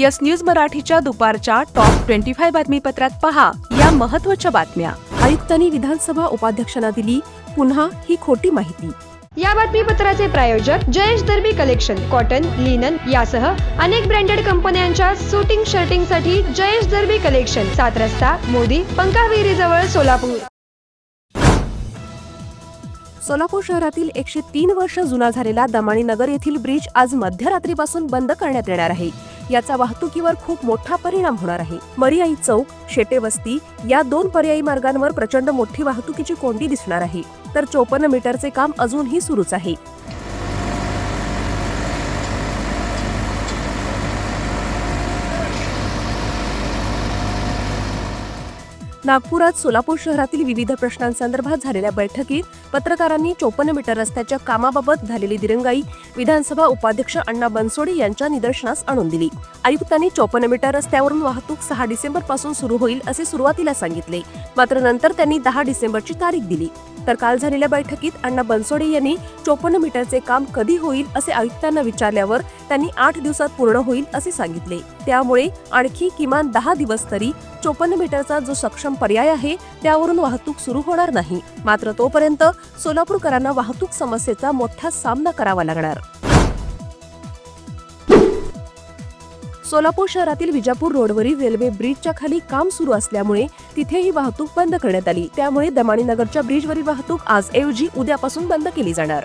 Yes news मराठीच्या दुपारच्या top twenty five बातमीपत्रात पहा. या महत्त्वाच्या बातम्या. आयुक्तांनी विधानसभा उपाध्यक्षांना दिली. पुन्हा ही खोटी माहिती. या बातमीपत्राचे प्रायोजक Jayesh Darbi collection cotton linen यासह अनेक ब्रँडेड कंपन्यांच्या सुटिंग शर्टिंगसाठी जयेश दर्बी कलेक्शन सात रस्ता मोदी पंकाविहिरी जवळ सोलापूर. सोलापूर शहरातील एकशे तीन वर्ष जुना झालेला दमाणी नगर येथील ब्रिज आज मध्यरात्रीपासून बंद करण्यात येणार आहे. याचा वाहतुकीवर खूप मोठा परिणाम होणार आहे. मरियाई चौक शेटे वस्ती या दोन पर्यायी मार्गांवर प्रचंड मोठी वाहतुकीची कोंडी दिसणार आहे. तर चोपन्न मीटरचे काम अजूनही सुरूच आहे. नागपुरात सोलापूर शहरातील विविध प्रश्नांसंदर्भात झालेल्या बैठकीत पत्रकारांनी चोपन्न मीटर रस्त्याच्या कामाबाबत झालेली दिरंगाई विधानसभा उपाध्यक्ष अण्णा बनसोडे यांच्या निदर्शनास आणून दिली. आयुक्तांनी चोपन्न मीटर रस्त्यावरून वाहतूक सहा डिसेंबरपासून सुरू होईल असे सुरुवातीला सांगितले. मात्र नंतर त्यांनी दहा डिसेंबरची तारीख दिली. तर काल झालेल्या बैठकीत अण्णा बनसोडे यांनी चोपन्न मीटरचे काम कधी होईल असे आयुक्तांना विचारल्यावर त्यांनी आठ दिवसात पूर्ण होईल असे सांगितले. त्यामुळे आणखी किमान दहा दिवस तरी चोपन्न मीटरचा जो सक्षम पर्याय आहे त्यावरून वाहतूक सुरू होणार नाही. मात्र तोपर्यंत सोलापूरकरांना वाहतूक समस्येचा मोठा सामना करावा लागणार. सोलापूर शहरातील विजापूर रोडवरील रेल्वे ब्रिजच्या खाली काम सुरू असल्यामुळे तिथेही वाहतूक बंद करण्यात आली. त्यामुळे दमाणीनगरच्या ब्रिजवरील वाहतूक आज ऐवजी उद्यापासून बंद केली जाणार.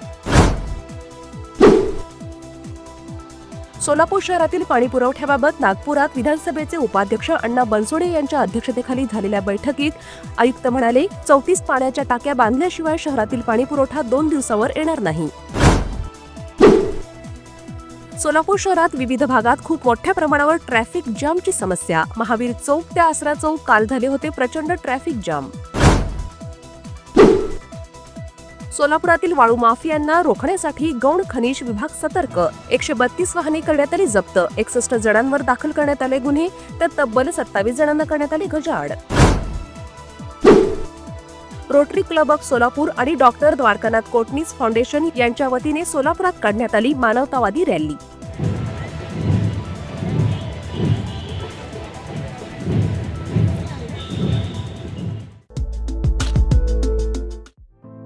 सोलापूर शहरातील पाणी पुरवठ्याबाबत नागपुरात विधानसभेचे उपाध्यक्ष अण्णा बनसोडे यांच्या अध्यक्षतेखाली झालेल्या बैठकीत आयुक्त म्हणाले चौतीस पाण्याच्या टाक्या बांधल्याशिवाय शहरातील पाणी पुरवठा दोन दिवसावर येणार नाही. सोलापूर शहरात विविध भागात खूप मोठ्या प्रमाणावर ट्रॅफिक जामची समस्या. महावीर चौक ते आसरा चौक काल झाले होते प्रचंड ट्रॅफिक जाम. सोलापुरातील वाळू माफियांना रोखण्यासाठी गौण खनिज विभाग सतर्क. एकशे बत्तीस वाहने करण्यात आली जप्त. एकसष्ट जणांवर दाखल करण्यात आले गुन्हे. तर तब्बल सत्तावीस जणांना करण्यात आली गजाआड. रोटरी क्लब ऑफ सोलापूर आणि डॉक्टर द्वारकानाथ कोटनीस फाउंडेशन यांच्या वतीने सोलापुरात काढण्यात आली मानवतावादी rally.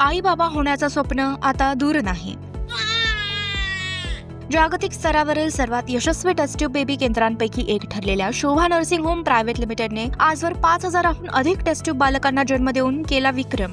आई बाबा होण्याचं स्वप्न आता दूर नाही. जागतिक स्तरावरील सर्वात यशस्वी टेस्ट्यूब बेबी केंद्रांपैकी एक ठरलेल्या शोभा नर्सिंग होम प्रायव्हेट लिमिटेडने आजवर पाच हजाराहून अधिक टेस्ट्यूब बालकांना जन्म देऊन केला विक्रम.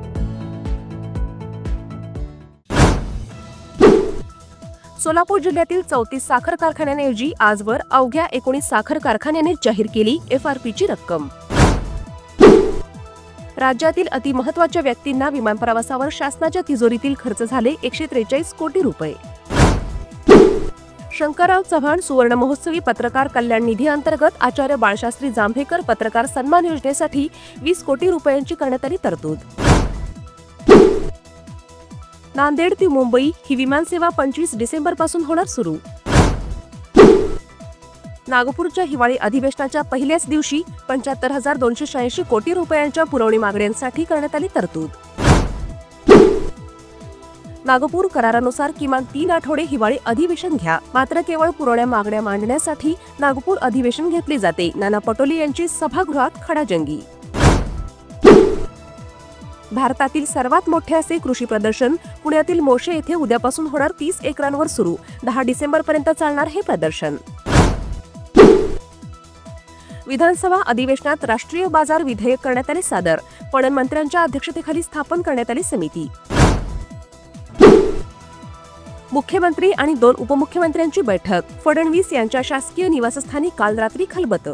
Solapur जिल्ह्यातील चौतीस साखर कारखान्यांऐवजी आजवर अवघ्या एकोणीस साखर कारखान्याने जाहीर केली एफआरपीची रक्कम. राज्यातील अतिमहत्वाच्या व्यक्तींना विमान प्रवासावर शासनाच्या तिजोरीतील खर्च झाले एकशे त्रेचाळीस कोटी रुपये. शंकरराव चव्हाण सुवर्ण महोत्सवी पत्रकार कल्याण निधी अंतर्गत आचार्य बाळशास्त्री जांभेकर पत्रकार सन्मान योजनेसाठी वीस कोटी रुपयांची करण्यात आली तरतूद. नांदेड ते मुंबई ही विमानसेवा पंचवीस डिसेंबरपासून होणार सुरू. नागपूरच्या हिवाळी अधिवेशनाच्या पहिल्याच दिवशी पंच्याहत्तर हजार दोनशे शहाऐंशी कोटी रुपयांच्या पुरवणी मागण्यांसाठी करण्यात आली तरतूद. नागपूर करारानुसार किमान तीन आठवडे हिवाळी अधिवेशन घ्या. मात्र केवळ पुरवण्या मागण्या मांडण्यासाठी नागपूर अधिवेशन घेतले जाते. नाना पटोले यांची सभागृहात खडाजंगी. भारतातील सर्वात मोठे असे कृषी प्रदर्शन पुण्यातील मोशे येथे उद्यापासून होणार तीस एकरांवर सुरू. दहा डिसेंबर पर्यंत चालणार हे प्रदर्शन. विधानसभा अधिवेशनात राष्ट्रीय बाजार विधेयक करण्यात आले सादर. पणन मंत्र्यांच्या अध्यक्षतेखाली स्थापन करण्यात आली समिती. मुख्यमंत्री आणि दोन उपमुख्यमंत्र्यांची बैठक. फडणवीस यांच्या शासकीय निवासस्थानी काल रात्री खलबतं.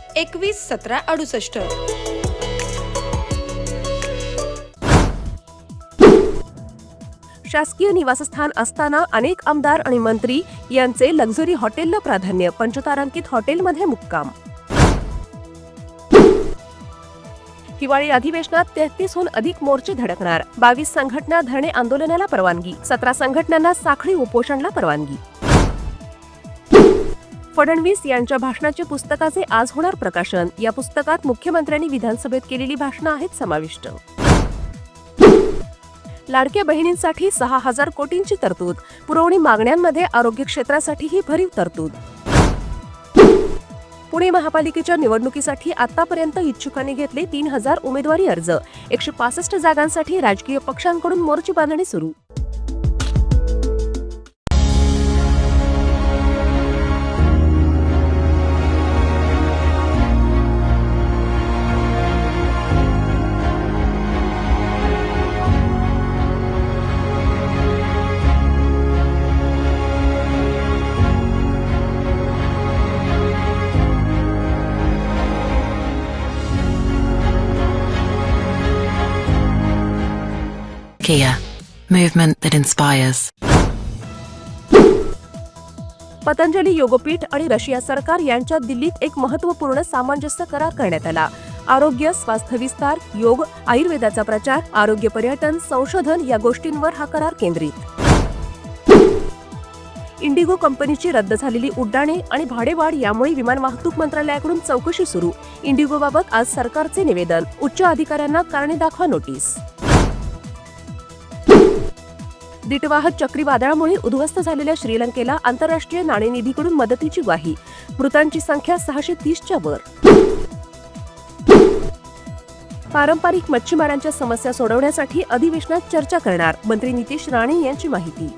एकवीस सतरा अडुसष्ट. शासकीय निवासस्थान असताना अनेक आमदार आणि मंत्री यांचे लक्झरी हॉटेलला प्राधान्य पंचतारांकित हॉटेलमध्ये मुक्काम. हिवाळी अधिवेशनात तेहतीसहून अधिक मोर्चे धडकणार. बावीस संघटना धरणे आंदोलनाला परवानगी सतरा संघटनांना साखळी उपोषणला परवानगी. फडणवीस यांच्या भाषणाचे पुस्तकाचे आज होणार प्रकाशन. या पुस्तकात मुख्यमंत्र्यांनी विधानसभेत केलेली भाषणं आहेत समाविष्ट. लाडक्या बहिणींसाठी सहा हजार कोटींची तरतूद. पुरवणी मागण्यांमध्ये आरोग्य क्षेत्रासाठीही भरीव तरतूद. पुणे महापालिकेच्या निवडणुकीसाठी आतापर्यंत इच्छुकांनी घेतले तीन हजार उमेदवारी अर्ज. एकशे पासष्ट जागांसाठी राजकीय पक्षांकडून मोर्चे बांधणी सुरू. Kia, movement that inspires. Patanjali Yogpeeth आणि रशिया सरकार यांच्यात दिल्लीत एक महत्त्वपूर्ण सामंजस्य करार करण्यात आला. आरोग्य स्वास्थ्य विस्तार योग आयुर्वेदाचा प्रचार आरोग्य पर्यटन संशोधन या गोष्टींवर हा करार केंद्रित. इंडिगो कंपनीची रद्द झालेली उड्डाणे आणि भाडेवाढ यामुळे विमान वाहतूक मंत्रालयाकडून चौकशी सुरू. इंडिगोबाबत आज सरकारचे निवेदन. उच्च अधिकाऱ्यांना कारणे दाखवा नोटीस. दिटवाहक चक्रीवादळामुळे उद्ध्वस्त झालेल्या श्रीलंकेला आंतरराष्ट्रीय नाणेनिधीकडून मदतीची ग्वाही. मृतांची संख्या सहाशे तीसच्या वर. पारंपरिक मच्छीमारांच्या समस्या सोडवण्यासाठी अधिवेशनात चर्चा करणार मंत्री नितेश राणे यांची माहिती.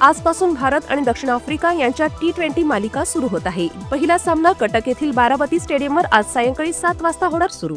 आजपासून भारत आणि दक्षिण आफ्रिका यांच्या टी ट्वेंटी मालिका सुरू होत आहे. पहिला सामना कटक येथील बारामती स्टेडियमवर आज सायंकाळी सात वाजता होणार सुरू.